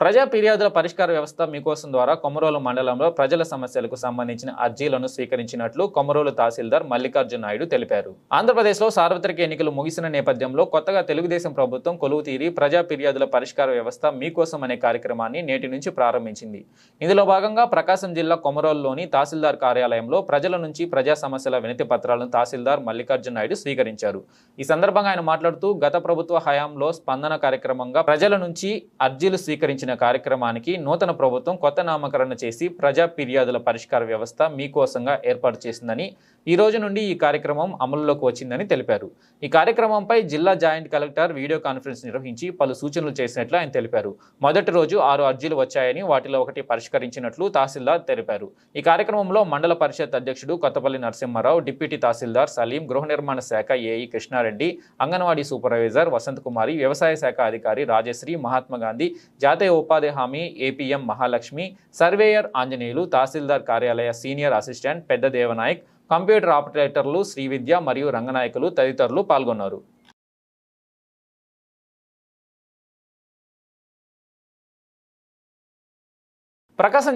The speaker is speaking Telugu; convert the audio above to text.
ప్రజా ఫిర్యాదుల పరిష్కార వ్యవస్థ మీకోసం ద్వారా కొమరోలు మండలంలో ప్రజల సమస్యలకు సంబంధించిన అర్జీలను స్వీకరించినట్లు కొమరోలు తహసీల్దార్ మల్లికార్జున నాయుడు తెలిపారు. ఆంధ్రప్రదేశ్లో సార్వత్రిక ఎన్నికలు ముగిసిన నేపథ్యంలో కొత్తగా తెలుగుదేశం ప్రభుత్వం కొలువు తీరి ప్రజా ఫిర్యాదుల పరిష్కార వ్యవస్థ మీకోసం అనే కార్యక్రమాన్ని నేటి నుంచి ప్రారంభించింది. ఇందులో భాగంగా ప్రకాశం జిల్లా కొమరోలులోని తహసీల్దార్ కార్యాలయంలో ప్రజల నుంచి ప్రజా సమస్యల వినతి పత్రాలను తహసీల్దార్ మల్లికార్జున నాయుడు స్వీకరించారు. ఈ సందర్భంగా ఆయన మాట్లాడుతూ గత ప్రభుత్వ హయాంలో స్పందన కార్యక్రమంగా ప్రజల నుంచి అర్జీలు స్వీకరించిన కార్యక్రమానికి నూతన ప్రభుత్వం కొత్త నామకరణ చేసి ప్రజా ఫిర్యాదుల పరిష్కార వ్యవస్థ మీకోసంగా ఏర్పాటు చేసిందని ఈ రోజు నుండి ఈ కార్యక్రమం అమలులోకి వచ్చిందని తెలిపారు. ఈ కార్యక్రమంపై జిల్లా జాయింట్ కలెక్టర్ వీడియో కాన్ఫరెన్స్ నిర్వహించి పలు సూచనలు చేసినట్లు ఆయన తెలిపారు. మొదటి రోజు ఆరు అర్జీలు వచ్చాయని వాటిలో ఒకటి పరిష్కరించినట్లు తహసీల్దార్ తెలిపారు. ఈ కార్యక్రమంలో మండల పరిషత్ అధ్యక్షుడు కొత్తపల్లి నరసింహారావు డిప్యూటీ తహసీల్దార్ సలీం గృహ నిర్మాణ శాఖ ఏఈ కృష్ణారెడ్డి అంగన్వాడీ సూపర్వైజర్ వసంత్ కుమారి వ్యవసాయ శాఖ అధికారి రాజశ్రీ మహాత్మా గాంధీ జాతీయ ఉపాధి హామీ ఏపీఎం మహాలక్ష్మి సర్వేయర్ ఆంజనేయులు తహసీల్దార్ కార్యాలయ సీనియర్ అసిస్టెంట్ పెద్ద దేవనాయక్ కంప్యూటర్ ఆపరేటర్లు శ్రీవిద్య మరియు రంగనాయకులు తదితరులు పాల్గొన్నారు. ప్రకాశం